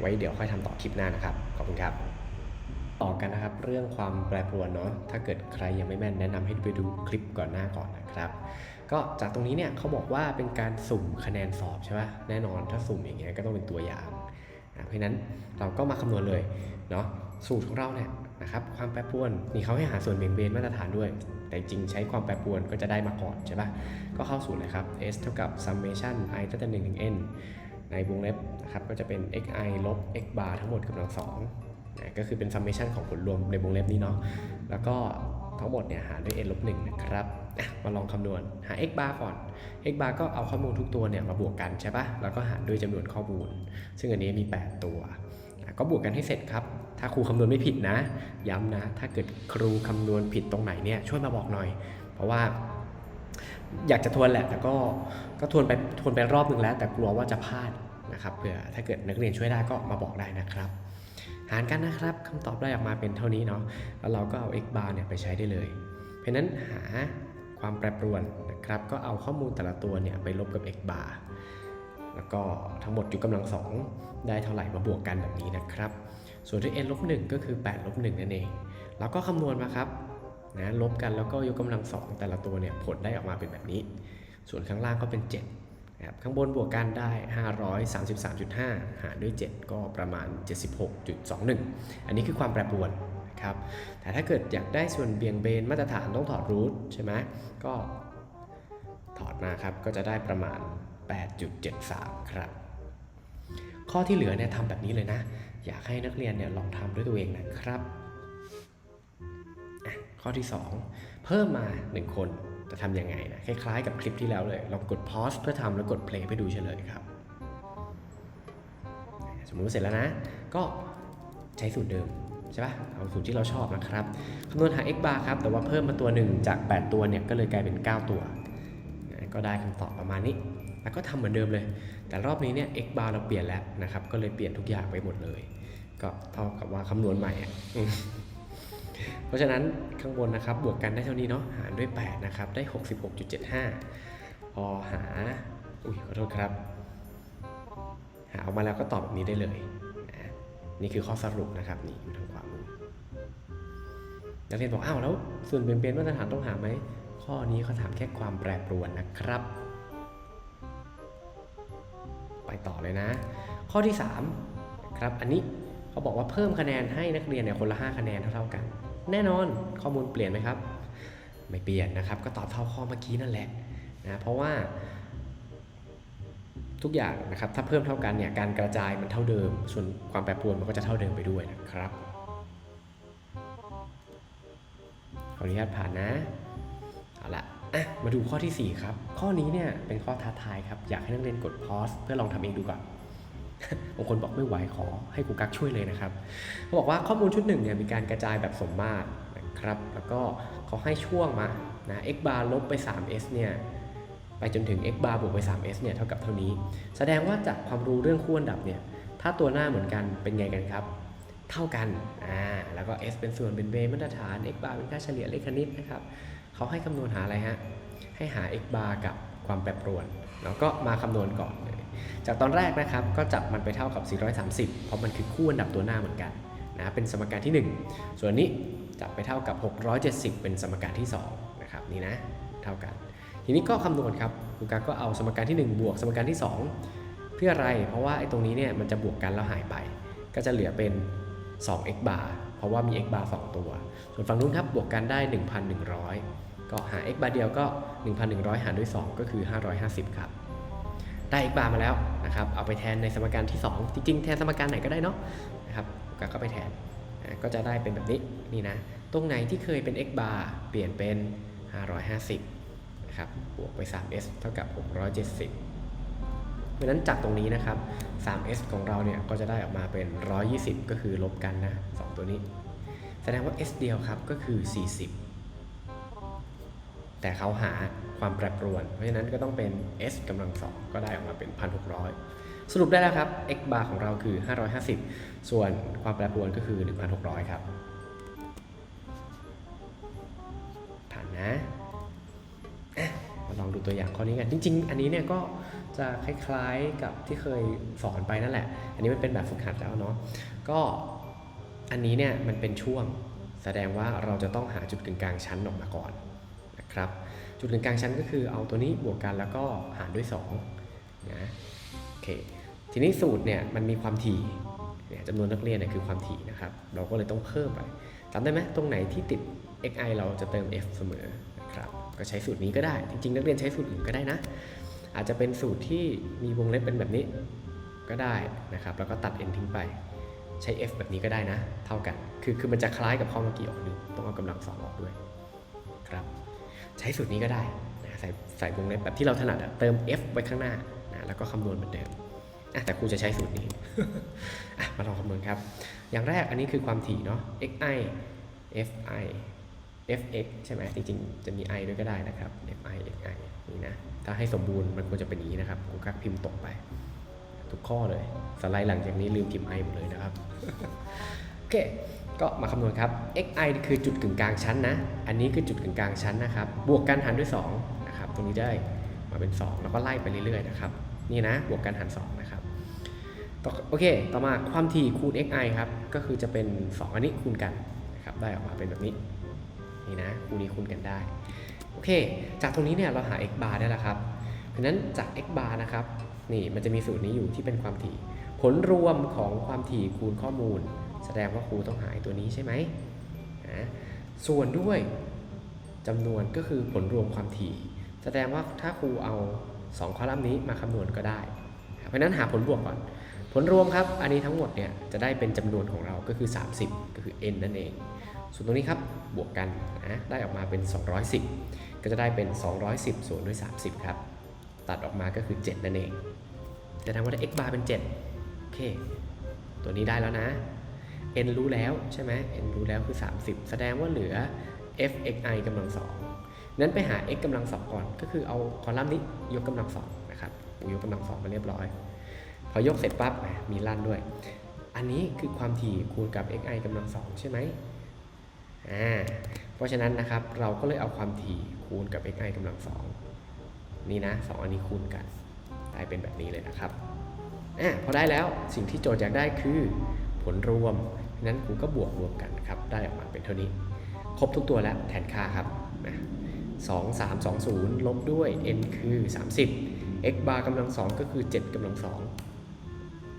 ไว้เดี๋ยวค่อยทำต่อคลิปหน้านะครับ ขอบคุณครับ ต่อกันนะครับ เรื่องความแปรปรวนเนาะถ้าเกิดใครยังไม่แม่นแนะนำให้ไปดูคลิปก่อนหน้าก่อนนะครับ ก็จากตรงนี้เนี่ยเขาบอกว่าเป็นการสุ่มคะแนนสอบใช่ปะแน่นอนถ้าสุ่มอย่างเงี้ยก็ต้องเป็นตัวอย่างนะเพราะฉะนั้นเราก็มาคำนวณเลยเนาะสูตรของเราเนี่ยนะครับความแปรปรวนนี่เขาให้หาส่วนเบี่ยงเบนมาตรฐานด้วย แต่จริงใช้ความแปรปรวนก็จะได้มาก่อนใช่ปะก็เข้าสูตรเลยครับ s เท่ากับ summation i ตั้งแต่1ถึง n ในวงเล็บนะครับก็จะเป็น xi ลบ x bar ทั้งหมดกำลังสองนะก็คือเป็น summation ของผลรวมในวงเล็บนี้เนาะแล้วก็ทั้งหมดเนี่ยหารด้วย n ลบ1นะครับมาลองคำนวณหา x bar ก่อน x bar ก็เอาข้อมูลทุกตัวเนี่ยมาบวกกันใช่ปะแล้วก็หารด้วยจำนวนข้อมูล ซึ่งอันนี้มี 8 ตัวอะก็บวกกันให้เสร็จครับ ถ้าครูคำนวณไม่ผิดนะ ย้ำนะ ถ้าเกิดครูคำนวณผิดตรงไหนเนี่ยช่วยมาบอกหน่อย เพราะว่า อยากจะทวนแหละแต่ก็ก็ทวนไปทวนไปรอบหนึ่งแล้ว แต่กลัวว่าจะพลาดนะครับเผื่อถ้าเกิดนักเรียนช่วยได้ก็มาบอกได้นะครับ หารกันนะครับคำตอบได้ออกมาเป็นเท่านี้เนาะแล้วเราก็เอา x bar เนี่ยไปใช้ได้เลย เพราะนั้นหาความแปรปรวนนะครับก็เอาข้อมูลแต่ละตัวเนี่ยไปลบกับ x bar แล้วก็ทั้งหมดยกกำลังสองได้เท่าไหร่มาบวกกันแบบนี้นะครับ ส่วนที่ n ลบ1ก็คือ8ลบ1นั่นเองเราก็คำนวณมาครับ นะลบกันแล้วก็ยกกำลังสองแต่ละตัวเนี่ยผลได้ออกมาเป็นแบบนี้ ส่วนข้างล่างก็เป็น7นะครับข้างบนบวกกันได้ 533.5 หารด้วย 7 ก็ประมาณ 76.21 อันนี้คือความแปรปรวนนะครับแต่ถ้าเกิดอยากได้ส่วนเบี่ยงเบนมาตรฐานต้องถอดรูทใช่ไหมก็ถอดมาครับก็จะได้ประมาณ 8.73 ครับ ข้อที่เหลือเนี่ยทำแบบนี้เลยนะ อยากให้นักเรียนเนี่ยลองทำด้วยตัวเองนะครับ ข้อที่ 2 เพิ่มมา 1 คนจะทำยังไงนะคล้าย ๆ กับคลิปที่แล้วเลยลองกด pause เพื่อทำแล้วกด play ไปดูเฉลยครับ สมมุติว่าเสร็จแล้วนะ ก็ใช้สูตรเดิมใช่ปะเอาสูตรที่เราชอบนะครับคำนวณหา x bar ครับ แต่ว่าเพิ่มมาตัวหนึ่งจาก 8 ตัวเนี่ยก็เลยกลายเป็น 9 ตัวก็ได้คำตอบประมาณนี้ แล้วก็ทำเหมือนเดิมเลย แต่รอบนี้เนี่ย x bar เราเปลี่ยนแล้วนะครับ ก็เลยเปลี่ยนทุกอย่างไปหมดเลย ก็เท่ากับว่าคำนวณใหม่อะ เพราะฉะนั้นข้างบนนะครับบวกกันได้เท่านี้เนาะหารด้วย 8 นะครับ ได้ 66.75 พอหา อุ้ยขอโทษครับ หาออกมาแล้วก็ตอบแบบนี้ได้เลย นี่คือข้อสรุปนะครับนี่อยู่ทางขวามือนักเรียนบอกอ้าวแล้ว ส่วนเปลี่ยนเปลี่ยนมาตรฐานต้องหาไหมข้อนี้เขาถามแค่ความแปรปรวนนะครับ ไปต่อเลยนะ ข้อที่3ครับอันนี้เขาบอกว่าเพิ่มคะแนนให้นักเรียนเนี่ยคนละ 5 คะแนนเท่าๆกัน แน่นอนข้อมูลเปลี่ยนไหมครับ ไม่เปลี่ยนนะครับ ก็ตอบเท่าข้อเมื่อกี้นั่นแหละนะเพราะว่า ทุกอย่างนะครับถ้าเพิ่มเท่ากันเนี่ยการกระจายมันเท่าเดิม ส่วนความแปรปรวนมันก็จะเท่าเดิมไปด้วยนะครับขออนุญาตผ่านนะเอาละอะมาดูข้อทีสี่4 ครับ ข้อนี้เนี่ยเป็นข้อท้าทายครับ อยากให้นักเรียนกดพอสเพื่อลองทำเองดูก่อน บางคนบอกไม่ไหวขอให้ครูกักช่วยเลยนะครับเขาบอกว่าข้อมูลชุดหนึ่งเนี่ยมีการกระจายแบบสมมาตรนะครับ แล้วก็เขาให้ช่วงมานะ x bar ลบไป 3s เนี่ยไปจนถึง x bar บวกไป 3s เนี่ยเท่ากับเท่านี้ แสดงว่าจากความรู้เรื่องคู่อันดับเนี่ยถ้าตัวหน้าเหมือนกันเป็นไงกันครับ เท่ากันอ่าแล้วก็ s เป็นส่วนเป็นเบมาตรฐาน x bar เป็นค่าเฉลี่ยเลขคณิตนะครับเขาให้คำนวณหาอะไรฮะให้หา x bar กับความแปรปรวนแล้วก็มาคำนวณก่อน จากตอนแรกนะครับก็จับมันไปเท่ากับ 430 เพราะมันคือคู่อันดับตัวหน้าเหมือนกันนะเป็นสมการที่ 1 ส่วนนี้จับไปเท่ากับ 670 เป็นสมการที่2นะครับนี่นะเท่ากัน ทีนี้ก็คำนวณครับครูกักก็เอาสมการที่ 1 บวกสมการที่ 2 เพื่ออะไรเพราะว่าไอ้ตรงนี้เนี่ยมันจะบวกกันแล้วหายไป ก็จะเหลือเป็น 2x bar เพราะว่ามี x bar 2ตัว ส่วนฝั่งนู้นครับบวกกันได้ 1,100 ก็หา x bar เดียวก็ 1,100 หารด้วย 2 ก็คือ 550 ครับ ได้ x bar มาแล้วนะครับเอาไปแทนในสมการที่ 2 จริงๆ แทนสมการไหนก็ได้เนาะนะครับก็ไปแทนก็จะได้เป็นแบบนี้นี่นะตรงไหนที่เคยเป็น x bar เปลี่ยนเป็น 550นะครับบวกไป 3s เท่ากับ 670เพราะนั้นจากตรงนี้นะครับ 3s ของเราเนี่ยก็จะได้ออกมาเป็น 120 ก็คือลบกันนะ 2 ตัวนี้ แสดงว่า s เดียวครับก็คือ 40 แต่เขาหา ความแปรปรวน เพราะฉะนั้นก็ต้องเป็น s กำลังสองก็ได้ออกมาเป็น 1,600 สรุปได้แล้วครับ x bar ของเราคือ 550 ส่วนความแปรปรวนก็คือ 1,600 ครับผ่านนะมาลองดูตัวอย่างข้อนี้กัน จริง ๆ อันนี้เนี่ยก็จะคล้ายๆกับที่เคยสอนไปนั่นแหละ อันนี้มันเป็นแบบฝึกหัดแล้วเนาะก็อันนี้เนี่ยมันเป็นช่วงแสดงว่าเราจะต้องหาจุดกึ่งกลางชั้นออกมาก่อน ครับจุดกึ่งกลางชั้นก็คือเอาตัวนี้บวกกันแล้วก็หารด้วย2นะโอเคทีนี้สูตรเนี่ยมันมีความถี่เนี่ยจำนวนนักเรียนเนี่ยคือความถี่นะครับ เราก็เลยต้องเพิ่มไปจำได้ไหมตรงไหนที่ติด xi เราจะเติม f เสมอนะครับก็ใช้สูตรนี้ก็ได้ จริงๆ นักเรียนใช้สูตรอื่นก็ได้นะ อาจจะเป็นสูตรที่มีวงเล็บเป็นแบบนี้ก็ได้นะครับ แล้วก็ตัด n ทิ้งไปใช้ f แบบนี้ก็ได้นะ เท่ากัน คือคือมันจะคล้ายกับข้อเมื่อกี้ออกหนึ่งต้องเอากำลังสองออกด้วยครับ ใช้สูตรนี้ก็ได้นะใส่ใส่วงเล็บแบบที่เราถนัดอะเติม f ไว้ข้างหน้านะแล้วก็คำนวณเหมือนเดิมอะแต่ครูจะใช้สูตรนี้มาลองคำนวณครับ อย่างแรกอันนี้คือความถี่เนาะ xi fi fx ใช่ไหมจริงๆ จะมี i ด้วยก็ได้นะครับ fi xi นี่นะ ถ้าให้สมบูรณ์มันควรจะเป็นอย่างนี้นะครับครูกักพิมพ์ตกไป ทุกข้อเลย สไลด์หลังจากนี้ลืมพิมพ์ i หมดเลยนะครับ โอเค ก็มาคำนวณครับ xi คือจุดกึ่งกลางชั้นนะ อันนี้คือจุดกึ่งกลางชั้นนะครับ บวกกันหารด้วย2นะครับ ตรงนี้ได้มาเป็น 2 แล้วก็ไล่ไปเรื่อยๆนะครับ นี่นะ บวกกันหาร2นะครับ โอเค ต่อมาความถี่คูณ xi ครับ ก็คือจะเป็น 2 อันนี้คูณกันนะครับ ได้ออกมาเป็นแบบนี้ นี่นะ คูณนี้คูณกันได้ โอเค จากตรงนี้เนี่ยเราหา x bar ได้แล้วครับ เพราะนั้นจาก x bar นะครับ นี่มันจะมีสูตรนี้อยู่ที่เป็นความถี่ ผลรวมของความถี่คูณข้อมูล ดงว่าครูต้องหาตัวนี้ใช่ไหมนะส่วนด้วยจำนวนก็คือผลรวมความถี่ แสดงว่าถ้าครูเอา 2 คอลัมน์นี้มาคำนวณก็ได้ เพราะฉะนั้นหาผลบวกก่อน ผลรวมครับ อันนี้ทั้งหมดเนี่ยจะได้เป็นจำนวนของเราก็คือ 30 ก็คือ n นั่นเอง ส่วนตรงนี้ครับบวกกันนะได้ออกมาเป็น 210 ก็จะได้เป็น 210 ส่วนด้วย 30 ครับ ตัดออกมาก็คือ 7 นั่นเองจะทำว่าได้ x bar เป็น 7 โอเค ตัวนี้ได้แล้วนะ n รู้แล้วใช่ไหม n รู้แล้วคือ 30 แสดงว่าเหลือ f x i กำลังสองนั้นไปหา x กำลังสองก่อน ก็คือเอาคอลัมน์นี้ยกกำลังสองนะครับยกกำลังสองมาเรียบร้อย พอยกเสร็จปั๊บมีลั่นด้วย อันนี้คือความถี่คูณกับ x i กำลังสองใช่ไหมอ่าเพราะฉะนั้นนะครับเราก็เลยเอาความถี่คูณกับ x i กำลังสองนี่นะสองอันนี้คูณกันได้เป็นแบบนี้เลยนะครับอ่าพอได้แล้วสิ่งที่โจทย์อยากได้คือผลรวม นั้นครูก็บวกรวมกันครับ ได้ออกมาเป็นเท่านี้ ครบทุกตัวแล้วแทนค่าครับนะ2 3 2 0ลบด้วย n คือ 30 x bar กำลังสองก็คือ 7กำลังสอง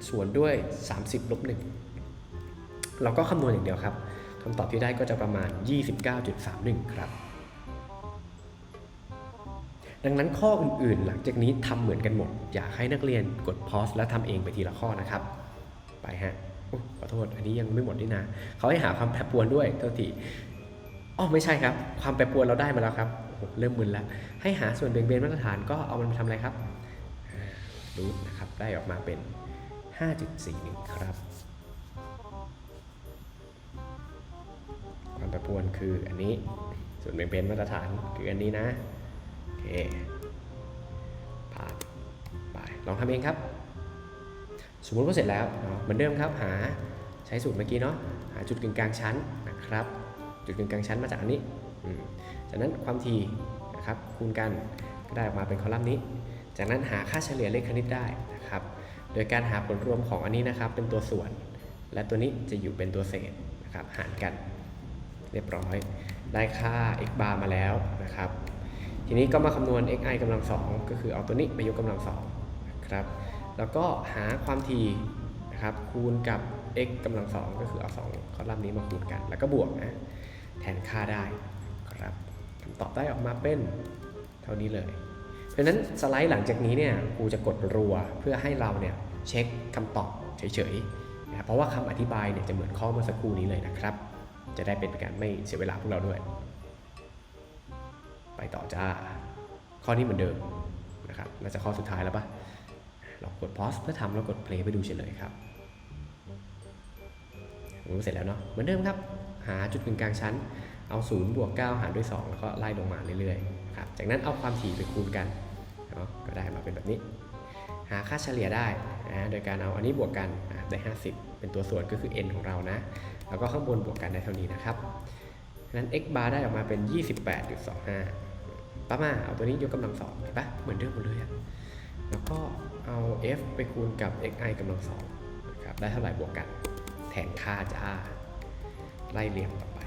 ส่วนด้วย 30ลบ1เราก็คำนวณอย่างเดียวครับคำตอบที่ได้ก็จะประมาณ 29.31 ครับ ดังนั้นข้ออื่นๆ หลังจากนี้ทำเหมือนกันหมด อยากให้นักเรียนกดพอสแล้วทำเองไปทีละข้อนะครับ ไปฮะ ขอโทษ อันนี้ยังไม่หมดนี่นะเขาให้หาความแปรปรวนด้วยเท่าทีอ๋อไม่ใช่ครับ ความแปรปรวนเราได้มาแล้วครับเริ่มมึนแล้ว ให้หาส่วนเบี่ยงเบนมาตรฐานก็เอามันไปทำอะไรครับรูทนะครับ ได้ออกมาเป็น 5.41 ครับ ความแปรปรวนคืออันนี้ ส่วนเบี่ยงเบนมาตรฐานคืออันนี้นะ โอเคผ่านไป ลองทำเองครับ สมมติว่าเสร็จแล้วเหมือนเดิมครับหาใช้สูตรเมื่อกี้เนาะหาจุดกึ่งกลางชั้นนะครับ จุดกึ่งกลางชั้นมาจากอันนี้จากนั้นความถี่นะครับคูณกันก็ได้ออกมาเป็นคอลัมน์นี้ จากนั้นหาค่าเฉลี่ยเลขคณิตได้นะครับ โดยการหาผลรวมของอันนี้นะครับ เป็นตัวส่วน และตัวนี้จะอยู่เป็นตัวเศษนะครับหารกันเรียบร้อย ได้ค่า x bar มาแล้วนะครับ ทีนี้ก็มาคำนวณ xi กำลังสองก็คือเอาตัวนี้ไปยกกำลังสองนะครับ แล้วก็หาความถี่นะครับคูณกับ x กำลังสองก็คือเอาสองคอลัมน์นี้มาคูณกัน แล้วก็บวกนะแทนค่าได้ครับคำตอบได้ออกมาเป็นเท่านี้เลย เพราะนั้นสไลด์หลังจากนี้เนี่ยครูจะกดรัวเพื่อให้เราเนี่ยเช็คคำตอบเฉยๆนะเพราะว่าคำอธิบายเนี่ยจะเหมือนข้อเมื่อสักครู่นี้เลยนะครับ จะได้เป็นการไม่เสียเวลาพวกเราด้วย ไปต่อจ้า ข้อนี้เหมือนเดิมนะครับน่าจะข้อสุดท้ายแล้วปะ เรากด pause เพื่อทำแล้วกด play ไปดูเฉลยครับรู้เสร็จแล้วเนาะเหมือนเดิมครับ หาจุดกึ่งกลางชั้น เอา0บวก9หารด้วย 2 แล้วก็ไล่ลงมาเรื่อยๆครับจากนั้นเอาความถี่ไปคูณกันเนาะก็ได้มาเป็นแบบนี้ หาค่าเฉลี่ยได้นะโดยการเอาอันนี้บวกกันได้ 50 เป็นตัวส่วนก็คือ n ของเรานะ แล้วก็ข้างบนบวกกันได้เท่านี้นะครับนั้น x bar ได้ออกมาเป็น 28.25ป้ามาเอาตัวนี้ยกกำลังสองเห็นปะเหมือนเดิมหมดเลยอะ แล้วก็เอา f ไปคูณกับ xi กำลังสองนะครับได้เท่าไหร่บวกกัน แทนค่าจ้า ไล่เรียงต่อไป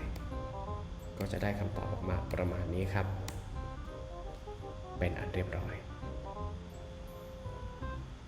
ก็จะได้คำตอบออกมาประมาณนี้ครับ เป็นอันเรียบร้อย